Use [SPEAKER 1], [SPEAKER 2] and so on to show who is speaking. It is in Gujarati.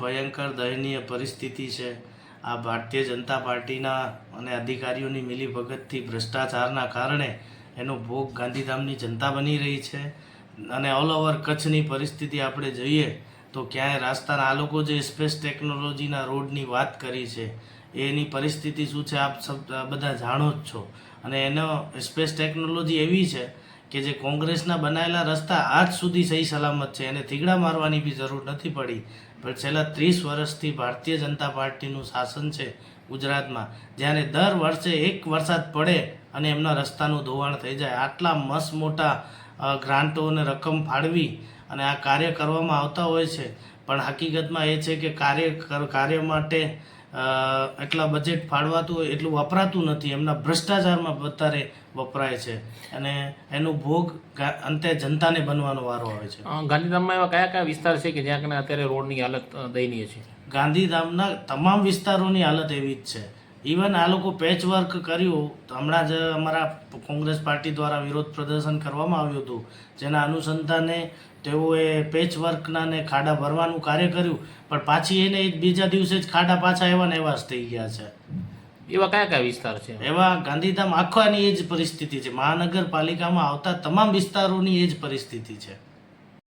[SPEAKER 1] ભયંકર દયનીય પરિસ્થિતિ છે. આ ભારતીય જનતા પાર્ટીના અને અધિકારીઓની મિલીભગતથી ભ્રષ્ટાચારના કારણે એનો ભોગ ગાંધીધામની જનતા બની રહી છે. અને ઓલ ઓવર કચ્છની પરિસ્થિતિ આપણે જોઈએ તો ક્યાંય રાસ્તાના આ લોકો જે સ્પેસ ટેકનોલોજીના રોડની વાત કરી છે, એની પરિસ્થિતિ શું છે આપ બધા જાણો જ છો. અને એનો સ્પેસ ટેકનોલોજી એવી છે કે જે કોંગ્રેસના બનાવેલા રસ્તા આજ સુધી સહી સલામત છે એને થીગડા મારવાની બી જરૂર નથી પડી. પણ છેલ્લા ત્રીસ વર્ષથી ભારતીય જનતા પાર્ટીનું શાસન છે ગુજરાતમાં. જ્યારે દર વર્ષે એક વરસાદ પડે અને એમના રસ્તાનું ધોવાણ થઈ જાય, આટલા મસ્ત મોટા ગ્રાન્ટોને રકમ ફાળવી અને આ કાર્ય કરવામાં આવતા હોય છે. પણ હકીકતમાં એ છે કે કાર્ય કર- કાર્ય માટે એટલા બજેટ ફાળવાતું હોય એટલું વપરાતું નથી. એમના ભ્રષ્ટાચારમાં વધારે વપરાય છે. અને એનું ભોગ અંતે જનતાને બનવાનો વારો આવે છે.
[SPEAKER 2] ગાંધીધામમાં એવા કયા કયા વિસ્તાર છે કે જ્યાં કને અત્યારે રોડની હાલત દયનીય છે?
[SPEAKER 1] ગાંધીધામના તમામ વિસ્તારોની હાલત એવી જ છે. ઇવન આ લોકો પેચ વર્ક કર્યું તો હમણાં જ અમારા કોંગ્રેસ પાર્ટી દ્વારા વિરોધ પ્રદર્શન કરવામાં આવ્યું હતું. જેના અનુસંધાને તેઓએ પેચ વર્કના ને ખાડા ભરવાનું કાર્ય કર્યું. પણ પાછી એને બીજા દિવસે જ ખાડા પાછા એવા ને એવા જ થઈ ગયા છે.
[SPEAKER 2] એવા કયા કયા વિસ્તાર છે?
[SPEAKER 1] એવા ગાંધીધામ આખાની એ જ પરિસ્થિતિ છે. મહાનગરપાલિકામાં આવતા તમામ વિસ્તારોની એ જ પરિસ્થિતિ છે.